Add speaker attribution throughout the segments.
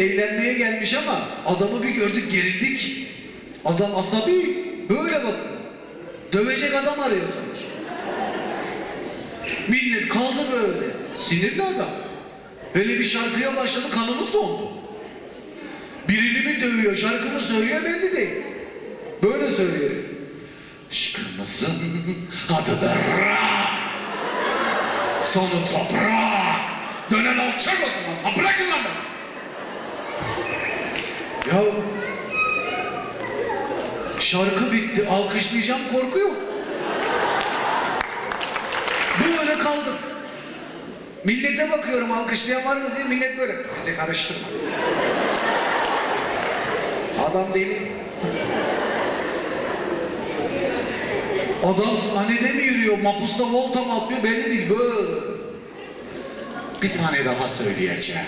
Speaker 1: eğlenmeye gelmiş ama adamı bir gördük gerildik. Adam asabi. Böyle bak. Dövecek adam arıyor sanki. Millet kaldı böyle. Sinirli adam. Hele bir şarkıya başladı kanımız dondu. Birini mi dövüyor, şarkı mı söylüyor belli değil. Böyle söylüyor herif. Şıkırmasın adı berrak. Sonu toprak. Dönen alçak o zaman. Ha beni. Ya şarkı bitti. Alkışlayacağım korku yok. Böyle kaldım. Millete bakıyorum alkışlayan var mı diye millet böyle. Bize karıştırma. Adam deli. Adam sahnede mi yürüyor, mapusta volta mı atlıyor belli değil böyle. Bir tane daha söyleyeceğim.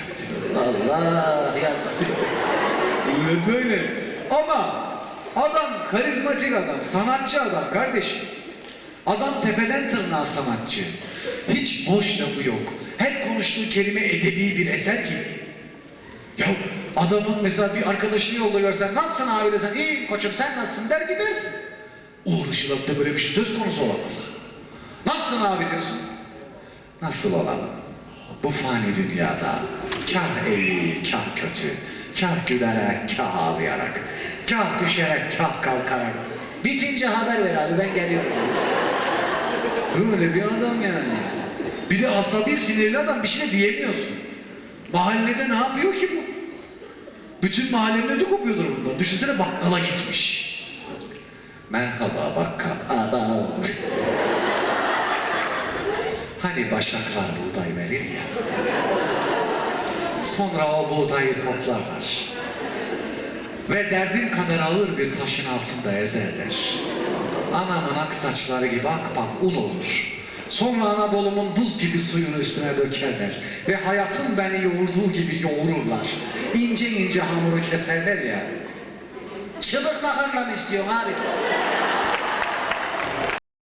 Speaker 1: Allah yandı. Böyle böyle. Ama adam karizmatik adam, sanatçı adam kardeşim. Adam tepeden tırnağa sanatçı. Hiç boş lafı yok. Her konuştuğu kelime edebi bir eser gibi. Ya adamın mesela bir arkadaşını yolda görsen nasılsın abi desen iyiyim koçum sen nasılsın der gidersin. Uğur Işılak'ta böyle bir şey söz konusu olamaz. Nasılsın abi diyorsun. Nasıl olalım? Bu fani dünyada kah iyi, kah kötü, kah gülerek, kah ağlayarak, kah düşerek, kah kalkarak. Bitince haber ver abi ben geliyorum. Böyle bir adam yani. Bir de asabi sinirli adam bir şey de diyemiyorsun. Mahallede ne yapıyor ki bu? Bütün mahallenin ödü kopuyordur bundan. Düşünsene bakkala gitmiş. Merhaba bakkal. Aba. Hani başaklar buğday verir ya. Sonra o buğdayı toplarlar. Ve derdin kadar ağır bir taşın altında ezerler. Anamın ak saçları gibi akpak un olur. Sonra Anadolu'mun buz gibi suyunu üstüne dökerler. Ve hayatın beni yoğurduğu gibi yoğururlar. İnce ince hamuru keserler ya. Çıbık makarna mı istiyorsun abi?